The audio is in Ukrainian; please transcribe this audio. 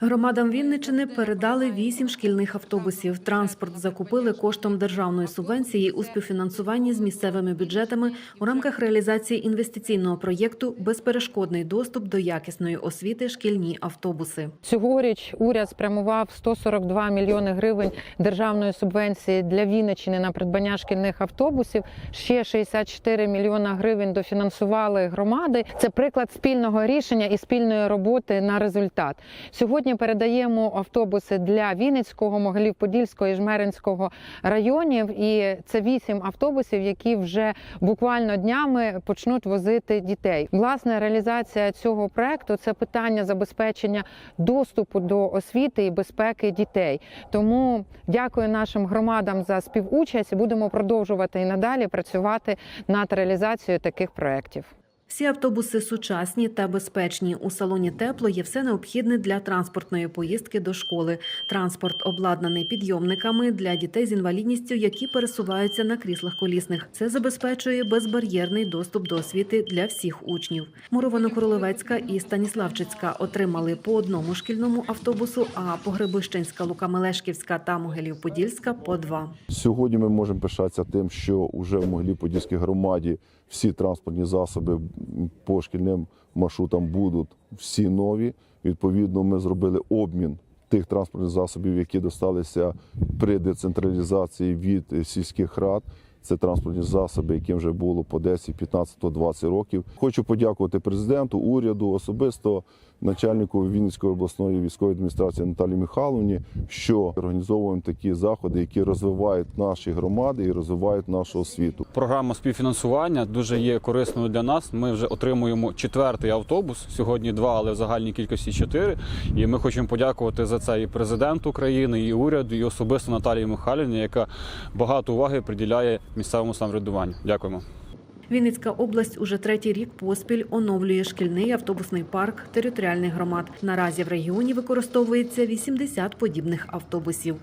Громадам Вінничини передали вісім шкільних автобусів. Транспорт закупили коштом державної субвенції у співфінансуванні з місцевими бюджетами у рамках реалізації інвестиційного проєкту Безперешкодний доступ до якісної освіти шкільні автобуси. Цьогоріч уряд спрямував 142 мільйони гривень державної субвенції для Вінниччини на придбання шкільних автобусів. Ще 64 мільйона гривень дофінансували громади. Це приклад спільного рішення і спільної роботи на результат. Сьогодні передаємо автобуси для Вінницького, Могилів-Подільського і Жмеринського районів. І це вісім автобусів, які вже буквально днями почнуть возити дітей. Власне, реалізація цього проекту це питання забезпечення доступу до освіти і безпеки дітей. Тому дякую нашим громадам за співучасть. Будемо продовжувати і надалі працювати над реалізацією таких проєктів. Всі автобуси сучасні та безпечні. У салоні тепло є все необхідне для транспортної поїздки до школи. Транспорт обладнаний підйомниками для дітей з інвалідністю, які пересуваються на кріслах колісних. Це забезпечує безбар'єрний доступ до освіти для всіх учнів. Муровано-Королевецька і Станіславчицька отримали по одному шкільному автобусу, а Погребищенська, Лука-Мелешківська та Могилів-Подільська по два. Сьогодні ми можемо пишатися тим, що вже в Могилі-Подільській громаді всі транспортні засоби по шкільним маршрутам будуть всі нові. Відповідно, ми зробили обмін тих транспортних засобів, які досталися при децентралізації від сільських рад. Це транспортні засоби, яким вже було по 10, 15, 20 років. Хочу подякувати президенту, уряду, особисто начальнику Вінницької обласної військової адміністрації Наталії Михайловні, що організовуємо такі заходи, які розвивають наші громади і розвивають нашу освіту. Програма співфінансування дуже є корисною для нас. Ми вже отримуємо четвертий автобус. Сьогодні два, але в загальній кількості чотири. І ми хочемо подякувати за це і президенту України, і уряду, і особисто Наталії Михайлівні, яка багато уваги приділяє місцевому самоврядуванню. Дякуємо. Вінницька область уже третій рік поспіль оновлює шкільний автобусний парк територіальних громад. Наразі в регіоні використовується 80 подібних автобусів.